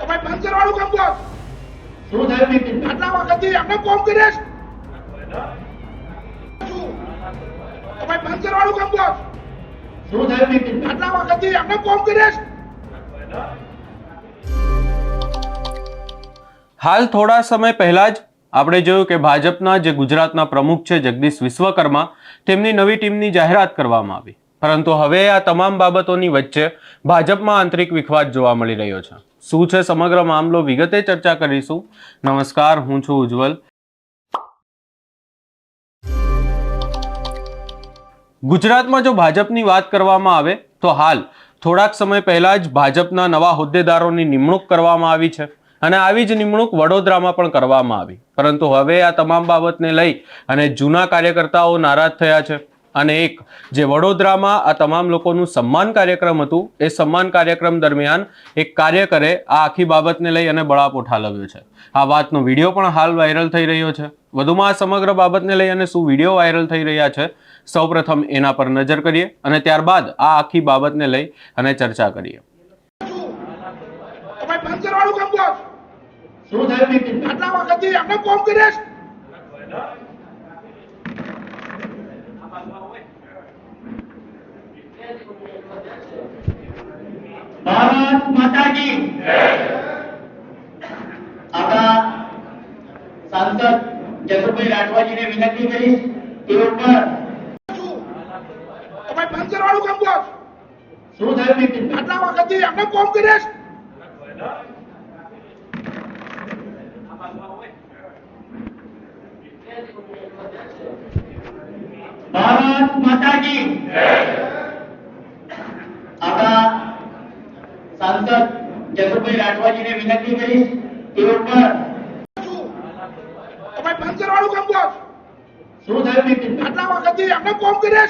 તમે બંધ કરવાનું કામ કરો શું થયું નીતિન આટલા વખતથી એમને કોમ કરે છે. તમે બંધ કરવાનું કામ કરો શું થયું નીતિન આટલા વખતથી એમને કોમ કરે છે. હાલ થોડા સમય પહેલા જ આપણે જોયું કે ભાજપના જે ગુજરાતના પ્રમુખ છે જગદીશ વિશ્વકર્મા તેમની નવી ટીમની જાહેરાત કરવામાં આવી. પરંતુ હવે આ તમામ બાબતોની વચ્ચે ભાજપમાં આંતરિક વિખવાદ જોવા મળી રહ્યો છે. શું છે સમગ્ર મામલો? વિગતે ચર્ચા કરીશું. નમસ્કાર, હું છું ઉજ્જવલ. ગુજરાતમાં જો ભાજપની વાત કરવામાં આવે તો હાલ થોડાક સમય પહેલા જ ભાજપના નવા હોદ્દેદારોની નિમણૂક કરવામાં આવી છે અને આવી જ નિમણૂક વડોદરામાં પણ કરવામાં આવી. પરંતુ હવે આ તમામ બાબતને લઈ અને જૂના કાર્યકર્તાઓ નારાજ થયા છે. અને એક જે વડોદરામાં આ તમામ લોકોનું સન્માન કાર્યક્રમ હતું એ સન્માન કાર્યક્રમ દરમિયાન એક કાર્યકરે આ આખી બાબતને લઈ અને બળાપો ઠાલવ્યો છે. આ વાતનો વીડિયો પણ હાલ વાયરલ થઈ રહ્યો છે. વધુમાં આ સમગ્ર બાબતને લઈ અને શું વીડિયો વાયરલ થઈ રહ્યા છે સૌપ્રથમ એના પર નજર કરીએ અને ત્યારબાદ આ આખી બાબતને લઈ અને ચર્ચા કરીએ. શું? થયું આટલા વખતથી એમને કોમ કરે છે. ભારત માતા કી આપણા સાંસદ જસુભાઈ રાઠવાજીને વિનંતી કરીશ તે ઉપર તમે બંધ કરવાનું કામ કરો શું થયું નીતિન આટલા વખતથી એમને કોમ કરે ભારત માતા કી આપણા સાંસદ જસુભાઈ રાઠવાજીને વિનંતી કરીશ તેઓ ઉપર તમે બંધ કરવાનું કામ કરો. શું થયું નીતિન આટલા વખતથી એમને કોમ કરે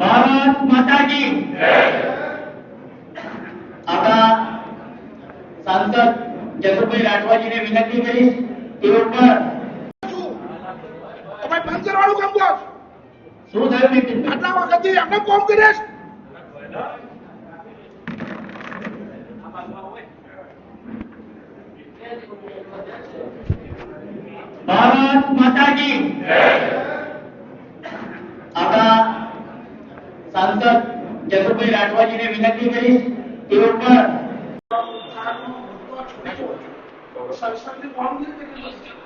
ભારત માતાજી. આપણા સાંસદ જસુભાઈ રાઠવાજીને વિનંતી કરીશ તે ઉપર શું? તમે પંચર વાળું કામ કરો. શું થયું નીતિન આટલા વખતથી એમને કોમ કરે છે. ભારત માતાજી આપણા સાંસદ જસુભાઈ રાઠવાજીને વિનંતી કરીશ તે ઉપર સંસદની કામગીરી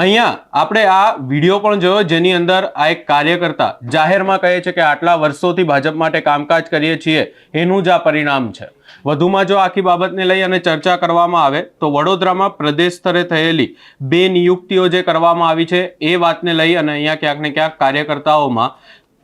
અહીંયા આપણે આ વીડિયો પણ જોયો જેની અંદર આ એક કાર્યકર્તા જાહેરમાં કહે છે કે આટલા વર્ષોથી ભાજપ માટે કામકાજ કરીએ છીએ, એનું જ આ પરિણામ છે. વધુમાં જો આખી બાબતને લઈ અને ચર્ચા કરવામાં આવે, તો વડોદરામાં પ્રદેશ સ્તરે થયેલી બે નિયુક્તિઓ જે કરવામાં આવી છે, એ વાતને લઈ અને અહીંયા ક્યાંક ને ક્યાંક કાર્યકર્તાઓમાં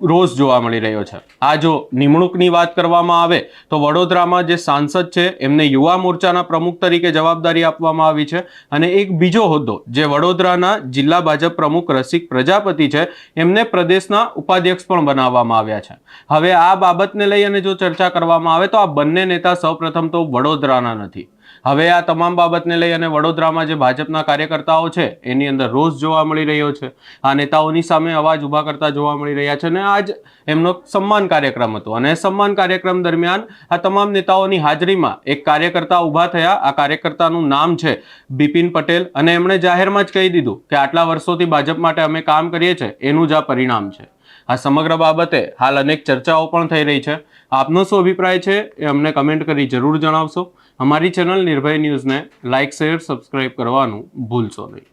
રોષ જોવા મળી રહ્યો છે. આ જો નિમણૂકની વાત કરવામાં આવે, તો વડોદરામાં જે સાંસદ છે, એમને યુવા મોરચાના પ્રમુખ તરીકે જવાબદારી આપવામાં આવી છે. અને એક બીજો હોદ્દો, જે વડોદરાના જિલ્લા ભાજપ પ્રમુખ રસિક પ્રજાપતિ છે, એમને પ્રદેશના ઉપાધ્યક્ષ પણ બનાવવામાં આવ્યા છે. હવે આ બાબતને લઈ અને જો ચર્ચા કરવામાં આવે, તો આ બંને નેતા સૌપ્રથમ તો વડોદરાના નથી. હવે આ તમામ બાબતને લઈ અને વડોદરામાં જે ભાજપના કાર્યકર્તાઓ છે, એની અંદર રોષ જોવા મળી રહ્યો છે. આ નેતાઓની સામે અવાજ ઊભા કરતા જોવા મળી રહ્યા છે અને આજ એમનો સન્માન કાર્યક્રમ હતો. અને સન્માન કાર્યક્રમ દરમિયાન આ તમામ નેતાઓની હાજરીમાં એક કાર્યકર્તા ઊભા થયા. આ કાર્યકર્તાનું નામ છે બિપિન પટેલ અને એમણે જાહેરમાં જ કહી દીધું કે આટલા વર્ષોથી ભાજપ માટે અમે કામ કરીએ છીએ. એનું જ આ પરિણામ છે. આ સમગ્ર બાબતે હાલ અનેક ચર્ચાઓ પણ થઈ રહી છે. આપનો શું અભિપ્રાય છે એ અમને કમેન્ટ કરી જરૂર જણાવશો. અમારી ચેનલ નિર્ભય ન્યૂઝને લાઇક શેર, સબસ્ક્રાઇબ કરવાનું ભૂલશો નહીં.